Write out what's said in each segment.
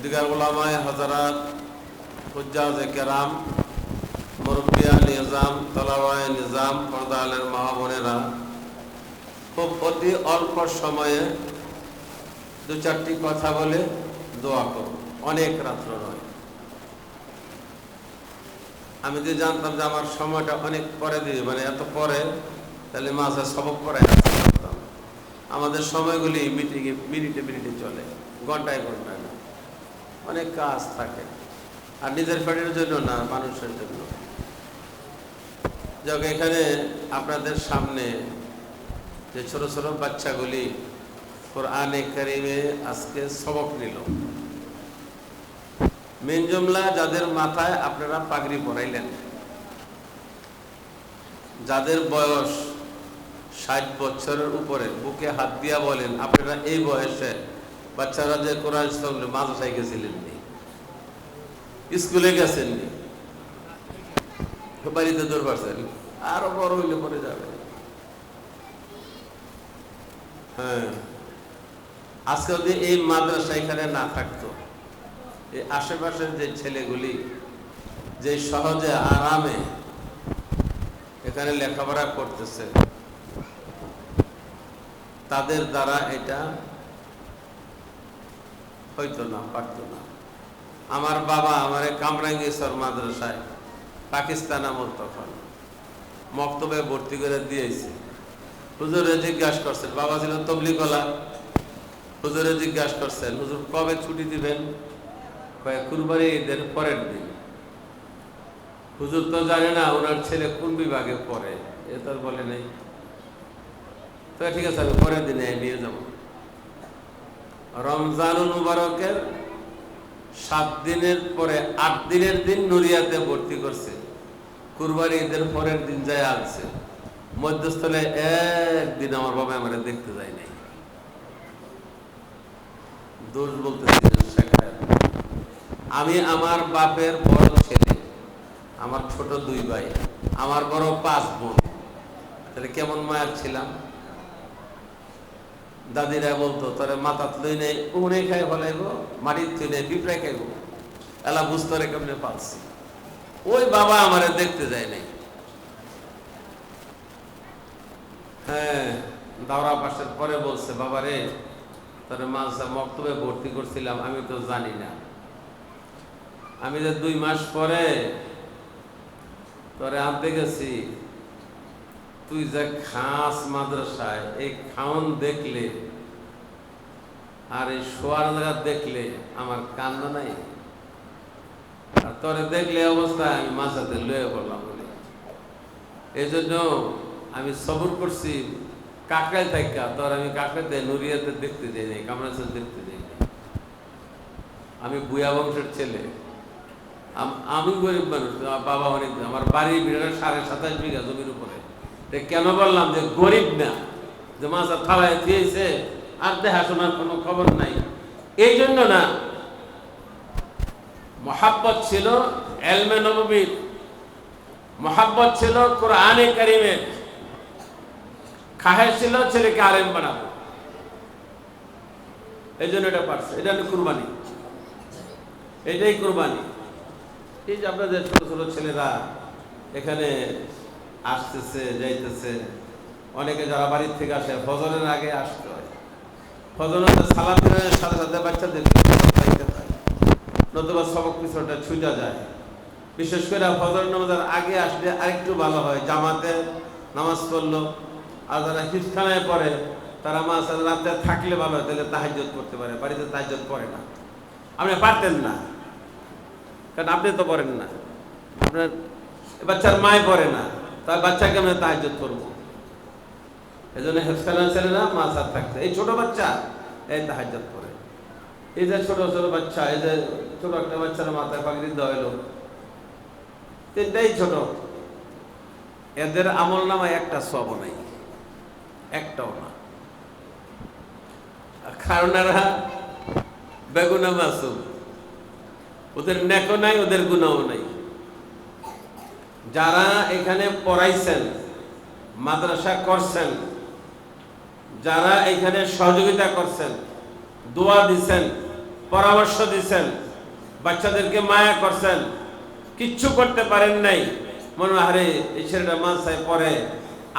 দিগার ওলামায় হজরাত হুজ্জাজ কেরাম মুরব্বিয়া নিজাম, তলাওয়ায় নিজাম পর্দালের মহাবোনেরা খুব অতি অল্প সময়ে দু চারটি কথা বলে দোয়া করো অনেক রাত্র নয়। আমি যদি জানতাম যে আমার সময়টা অনেক পরে দিবে মানে এত পরে, তাহলে মাঝে সবক পরে আমাদের সময়গুলি মিনিটে মিনিটে চলে, ঘন্টায় ঘন্টায়। অনেক কাজ থাকে। আর নিজের ফ্যাটের জন্য না, মানুষের জন্য। যাক এখানে আপনাদের সামনে যে ছোট ছোট বাচ্চাগুলি কোরআনে কারিমে আজকে সবক নিল। মেন জমলা, যাদের মাথায় আপনারা পাগড়ি পরাইলেন। যাদের বয়স ষাট বছরের উপরে, বুকে হাত দিয়া বলেন, আপনারা এই বয়সে বাচ্চারা যে কোরআন সঙ্গে মাদ্রাসায় গেছিলেন স্কুলে গেছেন নি, বাড়িতে দৌড় পারছেন আরও বড় হইলে পরে যাবে। হ্যাঁ। আজকে যদি এই মাদ্রাসা এখানে না থাকতো এই আশেপাশের যে ছেলেগুলি, যে সহজে, আরামে এখানে লেখাপড়া করতেছে, তাদের দ্বারা এটা হইতো না, পারত না। আমার বাবা আমার কামরাঙ্গেশ্বর মাদ্রাসায় পাকিস্তান আমল তখন। মক্তবে ভর্তি করে দিয়েছে। হুজুরে জিজ্ঞাসা করছেন, বাবা ছিল তবলিগলা। হুজুরে জিজ্ঞাসা করছেন, হুজুর কবে ছুটি দিবেন? কুরবানি ঈদের পরের দিন। হুজুর তো জানে না ওনার ছেলে কোন বিভাগে পড়ে, এ তার বলে নেই। তো ঠিক আছে, আমি পরের দিনে নিয়ে যাব। রমজানুল মুবারকের সাত দিনের পরে আট দিনের দিন নুরিয়াতে ভর্তি করছে। কুরবানি ঈদের পরের দিন যায় আনছে। মধ্যস্থলে একদিন আমার বাবা আমার দেখতে যায় নাই। দোষ বলতেছি শেখায়। আমি আমার বাপের বড় ছেলে, আমার ছোট দুই ভাই, আমার বড় পাঁচ বোন। তাহলে কেমন মায়ের ছিলাম? দাদিরা বলতো, তোরে মাথা তুই নেই উড়ে খাই ফলাইব মাটির তুই নেই পিঁপড়ে খাইব। এলা বুঝতে কেমনে পাচ্ছি ওই বাবা আমারে দেখতে যায় নাই। হ্যাঁ দাওরা পাশের পরে বলছে, বাবা রে, তোরে মাঝে মক্তবে ভর্তি করছিলাম, আমি তো জানি না। আমি যে দুই মাস পরে তোরে আনতে গেছি তুই যে খাস মাদ্রাসায়, এই খাওন দেখলে আর এই শোয়ার জায়গা দেখলে আমার কান্না নাই? আর তোরে দেখলে অবস্থায় আমি মাঝাতে লয়ে পড়লাম বলে। এই জন্য আমি সবর করছি, কাকড়ায় থাকা তোর আমি কাকড়াতে, নুরিয়াতে দেখতে যাই নাই কামরাতে দেখতে যাই নাই। আমি বুয়া বংশের ছেলে। আম- গরিব মানুষ বাবা অনেক, আমার বাড়ি বিড়াল সাড়ে সাতাশ বিঘা জমির উপরে। কেন বললাম যে গরিব না? যে মাছা থালায় দিয়েছে, আর দেখাশোনার কোনো খবর নাই। এই জন্য না, মহাব্বত ছিল এলমে নবীর মহাব্বত ছিল কোরআনে কারিমের। খাহের ছিল ছেলেকে আলেম বানাবো এই জন্য এটা পারছে। এটা কুরবানি। এটাই কুরবানি। এই যে আপনাদের ছোট ছোট ছেলেরা এখানে আসতেছে, যাইতেছে। অনেকে যারা বাড়ির থেকে আসে, ফজরের আগে আসতে হয়। ফজরের সালাম সাথে সাথে বাচ্চাদের নতুবা সবক পিছনটা ছুটা যায়। বিশেষ করে ফজর নামাজের আগে আসলে আরেকটু ভালো হয়। জামাতে নামাজ পড়ল, আর যারা হিফখানায় পড়ে, তারা মাছ রাতে থাকলে ভালো হয়, তাহলে তাহাজ্জত করতে পারে। বাড়িতে তাহাজ্জত করে না। আপনি পারতেন না। কারণ আপনি তো পড়েন না। আপনার বাচ্চার মায় পড়ে না। তার বাচ্চাকে আমরা তাহাজ্জত করব। এই জন্য হেফখানা ছেলেরা মাছ আর থাকতে। এই ছোট বাচ্চা, এই তাহাজ্জত করে। এই যে ছোট ছোট বাচ্চা, এই যে ছোট একটা বাচ্চার মাথায় পাগড়ি দেওয়া তিনটাই ছোট। এদের আমল নামায় একটা সব নাই। একটাও না। কারণ এরা বেগুনা মাসুম। ওদের নেকো নাই, ওদের গুণাও নাই। যারা এখানে পড়াইছেন মাদ্রাসা করছেন যারা এখানে সহযোগিতা করছেন দোয়া দিছেন পরামর্শ দিচ্ছেন বাচ্চাদেরকে মায়া করছেন কিচ্ছু করতে পারেন নাই। মনে হয়, আরে এই ছেলেটা মানসায় পরে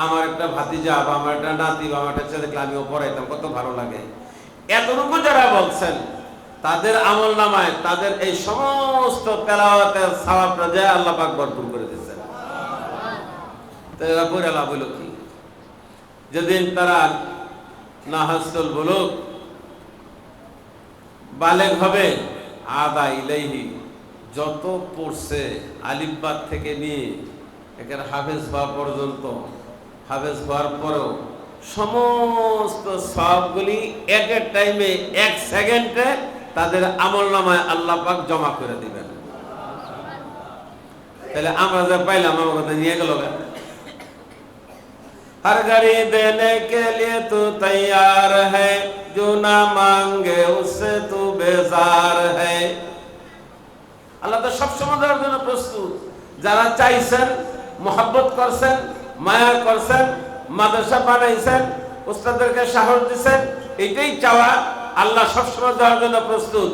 আমার একটা ভাতিজা বা আমার একটা নাতি বা আমার একটা ছেলে দেখলে আমিও পড়াইতাম কত ভালো লাগে। এতটুকু যারা বলছেন তাদের আমল নামায় তাদের এই সমস্ত তেলাওয়াতের সাওয়াবটা যায় আল্লাহ পাক ভরপুর করে লাভ কি যেদিন তারা নাহাসুল বলুক বালেগ হবে, আদা ইলাইহি, যত পড়ছে আলিফবাদ থেকে নিয়ে এখানে হাফেজ হওয়া পর্যন্ত, হাফেজ হওয়ার পরেও সমস্ত সবগুলি এক এক টাইমে এক সেকেন্ডে তাদের আমল নামায় আল্লাহ পাক জমা করে দিবেন তাহলে আমরা যা পাইলাম আমার কথা নিয়ে গেল কেন? हर घड़ी देने के लिए तू तैयार है जो ना मांगे उससे तू बेजार है আল্লাহ তো সবসময় দেওয়ার জন্য প্রস্তুত যারা চাইছেন মোহাব্বত করছেন মায়া করছেন মাদ্রাসা বানাইছেন উস্তাদেরকে সাহস দিচ্ছেন এটাই চাওয়া আল্লাহ সবসময় দেওয়ার জন্য প্রস্তুত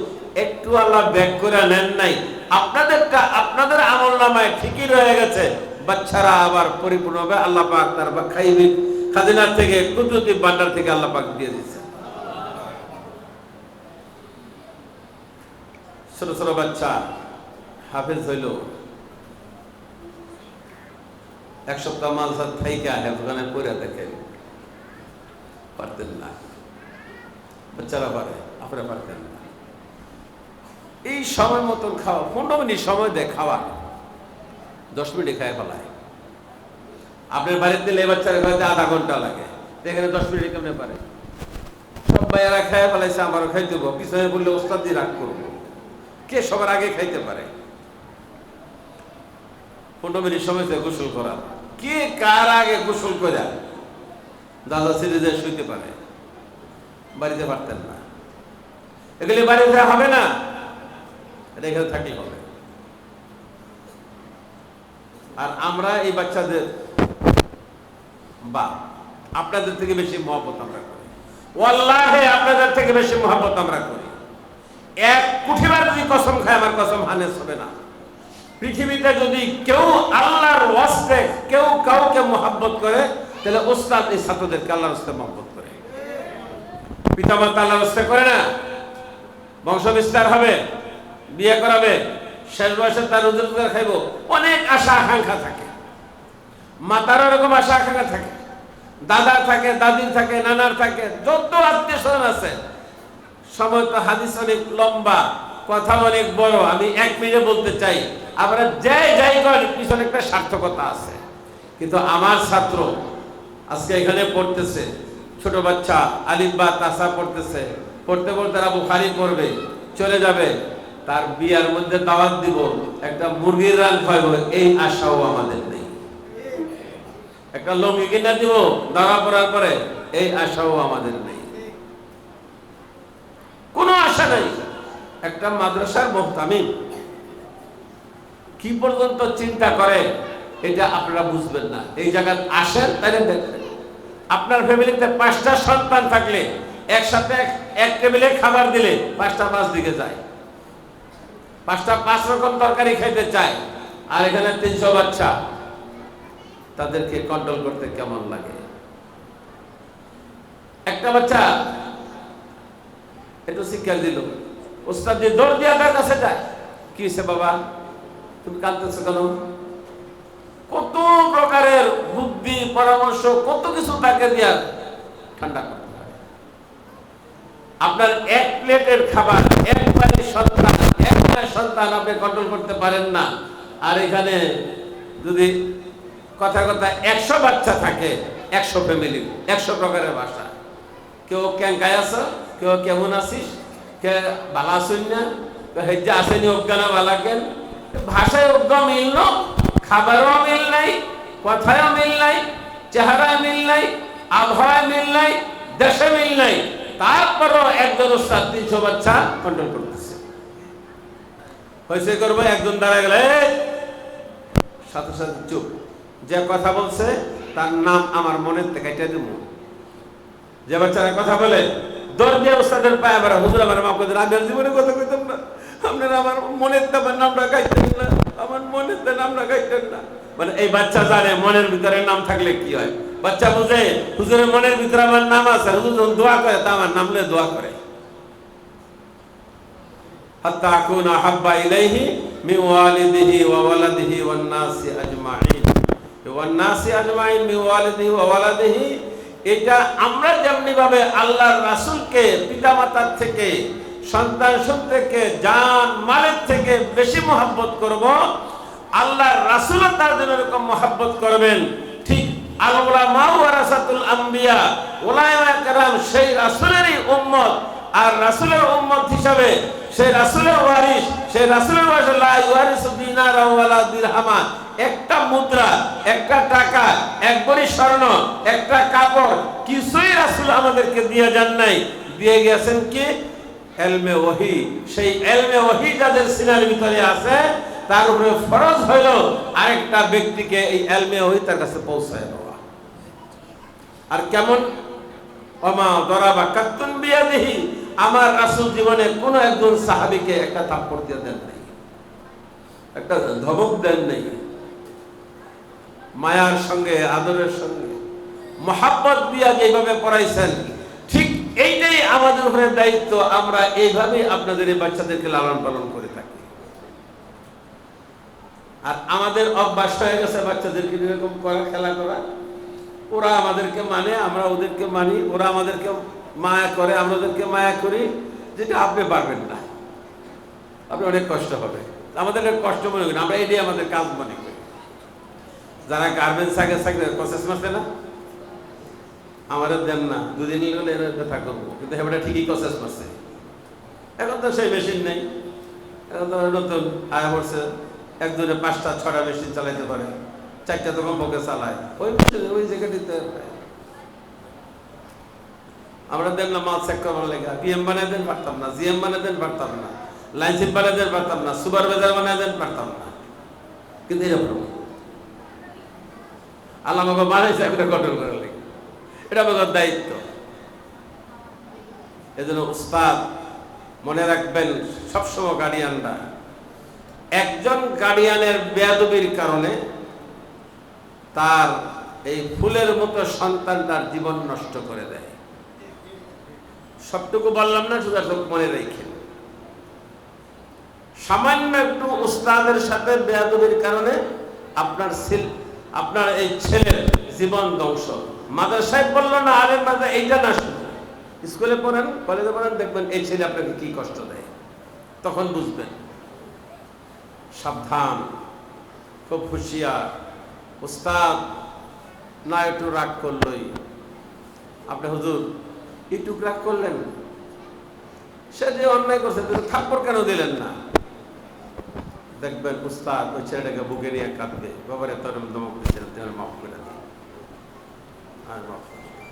একটু আল্লাহ ব্যাক করে নেন নাই আপনাদেরটা আপনাদের আমল নামায় ঠিকই রয়ে গেছে বাচ্চারা আবার পরিপূর্ণ হবে, আল্লাহ পাক তার খাইবি। খাজিনার থেকে কুদরতি ভান্ডার থেকে আল্লাহ পাক দিয়ে দিচ্ছে ছোট ছোট বাচ্চা হাফেজ হইল। এক সপ্তাহ মাল সাথে থাইকা হেফগানে পড়ে দেখেন পারতেন না। বাচ্চারা পারে, আপনারা পারতেন না। এই সময় মতন খাওয়া, পনেরো মিনিট সময় দেয় খাওয়া দশ মিনিটে খায় ফেলায়। আপনার বাড়িতে দিলে বাচ্চারা খাইতে আধা ঘণ্টা লাগে। এখানে দশ মিনিটে কেমনে পারে? সব ভাইয়ারা খায় ফেলাইছে, আমারও খাইতে দেবো পিছনে বললে ওস্তাদ দিয়ে রাগ করব। কে সবার আগে খাইতে পারে? পনেরো মিনিট সময় গোসল করা। কে কার আগে গোসল করে দাদা যায় শুইতে পারে? বাড়িতে পারতেন না। এগুলি বাড়িতে হবে না? এটা এখানে থাকলে হবে। আর আমরা এই বাচ্চাদের বা আপনাদের থেকে বেশি মহব্বত আমরা করি। ওয়াল্লাহে, আপনাদের থেকে বেশি মহব্বত আমরা করি। এক কুঠিবার যদি কসম খায়, আমার কসম হানেস হবে না। পৃথিবীতে যদি কেউ আল্লাহর ওয়াস্তে কেউ কাউকে মহাব্বত করে, তাহলে ওস্তাদ এই ছাত্রদেরকে আল্লাহর ওয়াস্তে মহব্বত করে। পিতামাতা আল্লাহর ওয়াস্তে করে না? বংশ বিস্তার হবে? বিয়ে করাবে? শেষ বয়সে তার রোজগার খাইব। অনেক আশা আকাঙ্ক্ষা থাকে। মাতার এরকম আশা আকাঙ্ক্ষা থাকে। দাদা থাকে দাদির থাকে, নানার থাকে, যত আত্মীয় স্বজন আছে। সময় তো হাদিস অনেক লম্বা, কথা অনেক বড়, আমি এক মিনিটে বলতে চাই। আমরা যাই যাই করেন, পিছনে একটা সার্থকতা আছে। কিন্তু আমার ছাত্র আজকে এখানে পড়তেছে, ছোট বাচ্চা, আলিফ বা তাসা পড়তেছে। পড়তে পড়তে তারা বুখারি পড়বে, চলে যাবে। তার বিয়ার মধ্যে দাওয়াত দিব, একটা মুরগির রান খাইব এই আশাও আমাদের নেই। একটা লঙ্গি কিনা দিব, দাঁড়া পড়ার পরে, এই আশাও আমাদের নেই। কোনো আশা নাই। একটা মাদ্রাসার মোহতামিম কি পর্যন্ত চিন্তা করে, এটা আপনারা বুঝবেন না। এই জায়গায় আসেন তাহলে দেখবেন। আপনার ফ্যামিলিতে পাঁচটা সন্তান থাকলে, একসাথে এক- টেবিলে খাবার দিলে, পাঁচটা পাঁচ দিকে যায়। পাঁচটা পাঁচ রকম তরকারি খাইতে চায়। আর এখানে তিনশো বাচ্চা। তাদেরকে কন্ট্রোল করতে কেমন লাগে? একটা বাচ্চা, একটু শিক্ষা দিল। ওস্তাদ দিয়ে দৌড় দিয়া তার কাছে যায়। কি হয়েছে বাবা? তুমি কাঁদতেছো কেন? কত প্রকারের বুদ্ধি, পরামর্শ, কত কিছু তাকে দিয়া ঠান্ডা করতে আপনার এক প্লেটের খাবার, এক বাড়ির সন্তান এক মায়ের সন্তান আপনি কন্ট্রোল করতে পারেন না। আর এখানে যদি কথা কথা একশো বাচ্চা থাকে, একশো ফ্যামিলি একশো প্রকারের বাসা। কেউ ক্যাঙ্কায় আছো, কেউ কেমন আছিস, কে বালা আসুন না হেজ্জা আসেনি অজ্ঞানা বালা কেন? ভাষায় অজ্ঞ মিল ন, খাবারও মিল নাই, কথায়ও মিল নাই, চেহারায় মিল নাই, আবহাওয়ায় মিল নাই, দেশে মিল নাই। তারপরও একজন ওস্তাদ তিনশো বাচ্চা কন্ট্রোল করতেছে হয়েছে করব, একজন দাঁড়া গেলে সাথে সাথে চুপ। যে কথা বলছে, তার নাম আমার মনের থেকে এটা দিব। যে বাচ্চারা কথা বলে ওস্তাদের পায়ে হুজুর আমার আমি আর জীবনে কথা কইতাম না। আপনারা আমার মনের তেমন নামটা গাইতেন না, আমার মনের নামটা গাইতেন না। মানে এই বাচ্চা জানে মনের ভিতরে নাম থাকলে কি হয়। বাচ্চা বুঝে, হুজুরের মনের ভিতরে আমার নাম আছে, হুজুর দোয়া করে, তা আমার নামলে দোয়া করে। হাত্তা আকুনা হাব্বা ইলাইহি মিন ওয়ালিদিহি ওয়া ওয়ালাদিহি ওয়ান নাসি আজমাইন। ওয়ান নাসি আজমাইন এটা আমরা যেমনি ভাবে আল্লাহর রাসূলকে পিতামাতার থেকে, সন্তান থেকে জান মালের থেকে বেশি মহব্বত করব, আল্লাহর রাসূলও তার জন্য এরকম মহব্বত করবেন। ঠিক আল উলামা ওয়ারাসাতুল আম্বিয়া উলামা কেরাম সেই রাসূলেরই উম্মত আর রাসূলের উম্মত হিসাবে সেই রাসূলের ওয়ারিস সেই রাসুলের দিরহামা। একটা মুদ্রা, একটা টাকা, এক ভরি স্বর্ণ, একটা কাপড়, কিছুই রাসুল আমাদেরকে দিয়ে যান নাই। দিয়ে গেছেন কি? এলমে ওহি। সেই এলমে ওহি যাদের সিনার ভিতরে আছে, তার উপরে ফরজ হইল আরেকটা ব্যক্তিকে এই এলমে ওহি তার কাছে পৌঁছায় দেওয়া। আর কেমন? অমা দরাবা কাত্তুন বিয়াদিহি। আমার রাসূল জীবনে কোন একজন সাহাবিকে একটা থাপ্পড় দিয়ে দেন নাই। একটা ধমক দেন নাই। মায়ার সঙ্গে, আদরের সঙ্গে, মহাব্বত দিয়া যেভাবে পড়াইছেন। ঠিক এইটাই আমাদের উপরে দায়িত্ব, আমরা এইভাবে আপনাদের এই বাচ্চাদেরকে লালন পালন করে থাকি। আর আমাদের অভ্যাস হয়ে গেছে বাচ্চাদেরকে এরকম করা, খেলা করা। ওরা আমাদেরকে মানে আমরা ওদেরকে মানি, ওরা আমাদেরকে মায়া করে আমরা ওদেরকে মায়া করি, যেটা আপনি পারবেন না। আপনি অনেক কষ্ট হবে আমাদের কষ্ট মনে করি আমরা এটাই আমাদের কাজ মনে করি। যারা গার্মেন্টস আগে থাকবে প্রসেস মাসে না? আমাদের দেন না, দুদিন গেলে ব্যথা করব। কিন্তু হেবাটা ঠিকই প্রসেস মাসে এখন তো সেই মেশিন নেই। এখন তো নতুন আয়া পড়ছে। একজনে পাঁচটা, ছটা মেশিন চালাইতে পারে। চারটা তো বকে চালায়। ওই ওই জায়গাটিতে আমরা না মাল চেক লেখা পিএম দেন পারতাম না জিএম দেন পারতাম না লাইনশিপ বানাই দেন পারতাম না সুপারভাইজার দেন পারতাম না। কিন্তু আল্লাহ আমাকে বানাইছে একটা লেগে। এটা আমাদের দায়িত্ব। এজন্য উস্তাদ, মনে রাখবেন, সবসময় গার্ডিয়ানরা একজন গার্ডিয়ানের বেয়াদবির কারণে তার এই ফুলের মতো সন্তান তার জীবন নষ্ট করে দেয়। সবটুকু বললাম না সব মনে রেখে। সামান্য একটু উস্তাদের সাথে বেয়াদবির কারণে আপনার আপনার এই ছেলের জীবন ধ্বংস। মাদ্রাসায় বলল না আলেম মাদ্রাসা এইটা না শুধু স্কুলে পড়েন, কলেজে পড়েন, দেখবেন এই ছেলে আপনাকে কি কষ্ট দেয়। তখন বুঝবেন, সাবধান, খুব হুঁশিয়ার। উস্তাদ, না একটু রাগ করলই। আপনি হুজুর একটু রাগ করলেন। সে যে অন্যায় করছে তুমি কেন দিলেন না? দেখবেন উস্তাদ, ওই ছেলেটাকে বুকে নিয়ে কাঁদবে। বাবারে, তোর দমক দিচ্ছেন তুমি মাফ করে দিই আর মাফ করে দিই।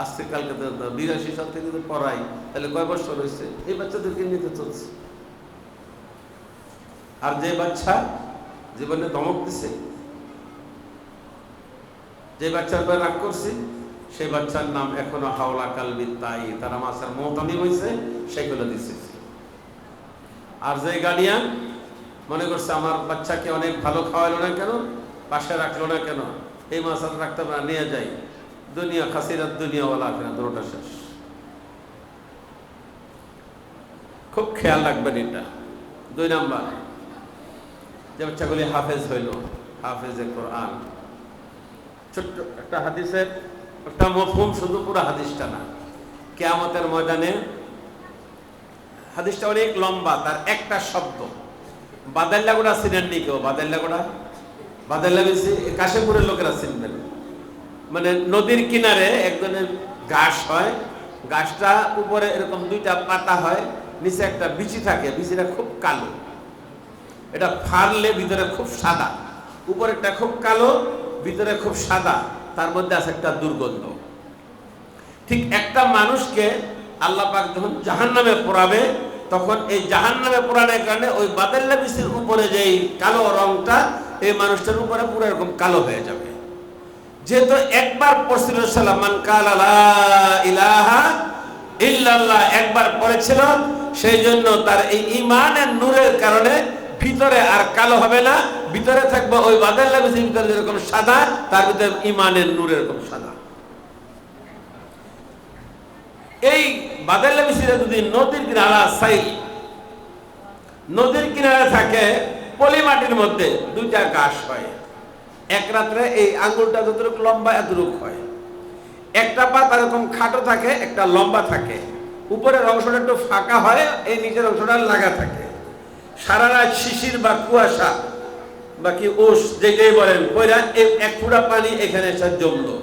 আজ থেকে কালকে তো বিরাশি সাল থেকে যদি পড়াই। তাহলে কয় বছর হয়েছে? এই বাচ্চাদেরকে নিতে চলছে। আর যে বাচ্চা জীবনে ধমক দিছে যে বাচ্চার উপর রাগ করছি সেই বাচ্চার নাম এখনও হাওলা কালবি তাই তারা মাছের মহতামি হয়েছে সেগুলো দিছে। আর যে গার্ডিয়ান মনে করছে, আমার বাচ্চাকে অনেক ভালো খাওয়ালো না কেন? পাশে রাখল না কেন? এই মাসাল রাখতে আমরা নিয়ে যাই। দুনিয়া খাসিরাত দুনিয়াওয়ালা আখেরা দুটোটা শেষ। খুব খেয়াল রাখবেন এটা। দুই নাম্বার, যে বাচ্চাগুলি হাফেজ হইল, হাফেজে কোরআন। ছোট্ট একটা হাদিসের একটা মফহুম, শুধু পুরো হাদিসটা না। কেয়ামতের ময়দানে হাদিসটা অনেক লম্বা, তার একটা শব্দ। বাদাল্লাগুড়া চিনেননি কেউ? বাদাল্লাগুড়া? বাদাল্লা বেশি কাশেপুরের লোকেরা চিনবেন। মানে নদীর কিনারে একজনের ঘাস হয় গাছটা উপরে এরকম দুইটা পাতা হয়, নিচে একটা বিচি থাকে, বিচিটা খুব কালো। এটা ফাড়লে ভিতরে খুব সাদা। উপরেরটা খুব কালো ভিতরে খুব সাদা, তার মধ্যে আছে একটা দুর্গন্ধ। ঠিক একটা মানুষকে আল্লাহ পাক যখন জাহান নামে পড়াবে, তখন এই জাহান নামে পড়ানোর কারণে ওই বাদেল্লা বিচির উপরে যেই কালো রংটা, এই মানুষটার উপরে পুরো এরকম কালো হয়ে যাবে। যেহেতু একবার পড়ছিল সালামান কালা লা ইলাহা ইল্লাল্লাহ একবার পড়েছিল, সেই জন্য তার এই ইমানের নূরের কারণে ভিতরে আর কালো হবে না ভিতরে থাকবে, ওই বাদাল্লা বিসির ভিতরে যেরকম সাদা, তার ভিতরে ইমানের নূরের এরকম সাদা। এই বাদাল্লা বিসিরা যদি নদীর কিনারা সাইল নদীর কিনারে থাকে পলি মাটির মধ্যে দুইটা গাছ হয়। এক রাত্রে এই আঙ্গুলটা যতটুকু লম্বা, এতটুকু হয়। একটা পাতা এরকম খাটো থাকে, একটা লম্বা থাকে। উপরের অংশটা একটু ফাঁকা হয়, এই নিচের অংশটা লাগা থাকে। সারা রাত শিশির বা কুয়াশা বা কি ওষ যেটাই বলেন এই এক ফুটা পানি এখানে এসে জমলো।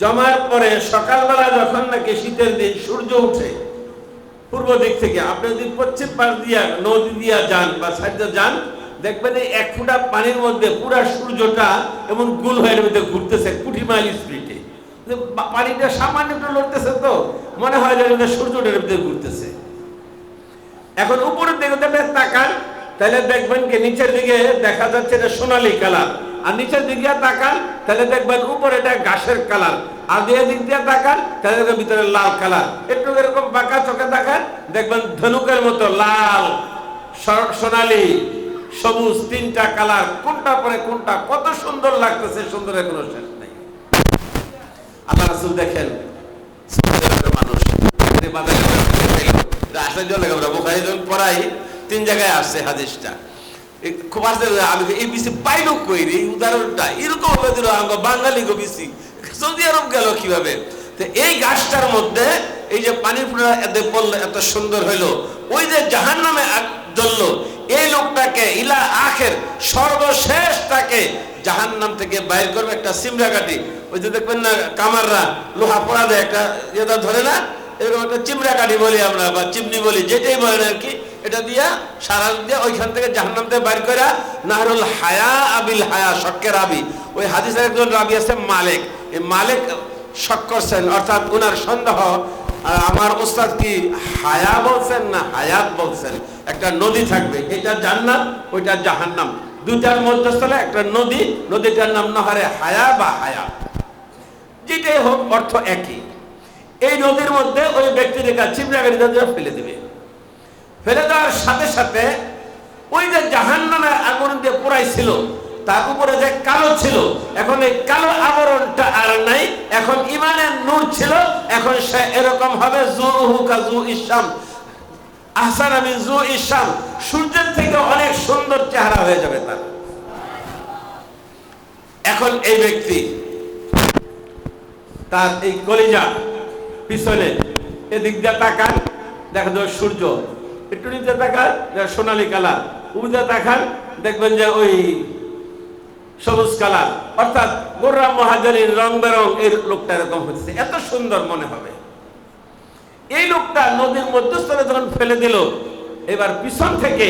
জমার পরে সকালবেলা যখন নাকি শীতের দিন সূর্য উঠে, পূর্ব দিক থেকে, আপনি যদি পশ্চিম পাশ দিয়া, নদী দিয়া যান বা সাইডে যান, দেখবেন এই এক ফুটা পানির মধ্যে পুরা সূর্যটা এমন গুল হয়ে মধ্যে ঘুরতেছে কুটি মাইল স্পিডে পানিটা সামান্য একটু লড়তেছে তো, মনে হয় যে সূর্যটার মধ্যে ঘুরতেছে। এখন উপরের দিকে তাকান তাহলে দেখবেন কি, নিচের দিকে দেখা যাচ্ছে এটা সোনালী কালার। আর নিচের দিকে তাকান, তাহলে দেখবেন উপরে এটা ঘাসের কালার। আর দিয়ে দিক দিয়ে তাকান, তাহলে দেখবেন ভিতরে লাল কালার। একটু এরকম বাঁকা চোখে তাকান, দেখবেন ধনুকের মতো লাল সোনালী, সবুজ তিনটা কালার। কোনটা পরে কোনটা, কত সুন্দর লাগতেছে সুন্দরের কোনো শেষ নেই। আল্লাহ রাসূল দেখেন মানুষ। বাজারে জলে আমরা বোখারি পড়াই। তিন জায়গায় আসছে হাদিসটা। খুব আসতে আমি এই বিসি পাইলো কই রে উদাহরণটা। এরকম হবে দিল আমরা বাঙালি গো বিসি। সৌদি আরব গেল কীভাবে? তো এই গাছটার মধ্যে, এই যে পানির ফুটা এত পড়ল, এত সুন্দর হইল। ওই যে জাহান নামে জ্বললো, এই লোকটাকে ইলা আখের সর্বশেষ তাকে জাহান নাম থেকে বাইর করবে একটা সিমরা কাটি ওই যে দেখবেন না, কামাররা লোহা পড়া দেয় একটা, ইয়েটা ধরে না, এরকম একটা চিমড়া কাঠি বলি আমরা, বা চিমনি বলি, যেটাই বলেন আর কি। এটা দিয়া সারা দিয়ে ওইখান থেকে জাহান্নাম থেকে বাইর করা নাহরুল হায়া আবিল হায়া, শক্কের আবি। ওই হাদিসের একজন রাবি আছে মালিক। এই মালিক শক করছেন, অর্থাৎ ওনার সন্দেহ আমার ওস্তাদ কি হায়া বলছেন না হায়াত বলছেন? একটা নদী থাকবে, এটা জান্নাত, ওইটা জাহান্নাম। দুইটার মধ্যস্থলে একটা নদী, নদীটার নাম নাহারে হায়া বা হায়া। যেটাই হোক, অর্থ একই। এই নদীর মধ্যে ওই ব্যক্তিটিকে চিমড়া গাড়ি ফেলে দিবে। ফেলে দেওয়ার সাথে সাথে ওই যে জাহান নামের আগুন দিয়ে পোড়াইছিল তার উপরে যে কালো ছিল, এখন এই কালো আবরণটা আর নাই, এখন ইমানের নূর ছিল, এখন সে এরকম হবে জু হুকা জু ইসলাম আহসান আমি জু সূর্যের থেকে অনেক সুন্দর চেহারা হয়ে যাবে তার। এখন এই ব্যক্তি তার এই কলিজা পিছনে, এদিক দিয়ে তাকান, দেখা যাবে সূর্য একটু নিচে তাকান সোনালি কালার। উপরে তাকান, দেখবেন যে ওই সবুজ কালার। অর্থাৎ গোর্রাম মহাজনীর রং বেরং এই লোকটা এরকম হচ্ছে। এত সুন্দর মনে হবে। এই লোকটা নদীর মধ্যস্থলে যখন ফেলে দিল, এবার পিছন থেকে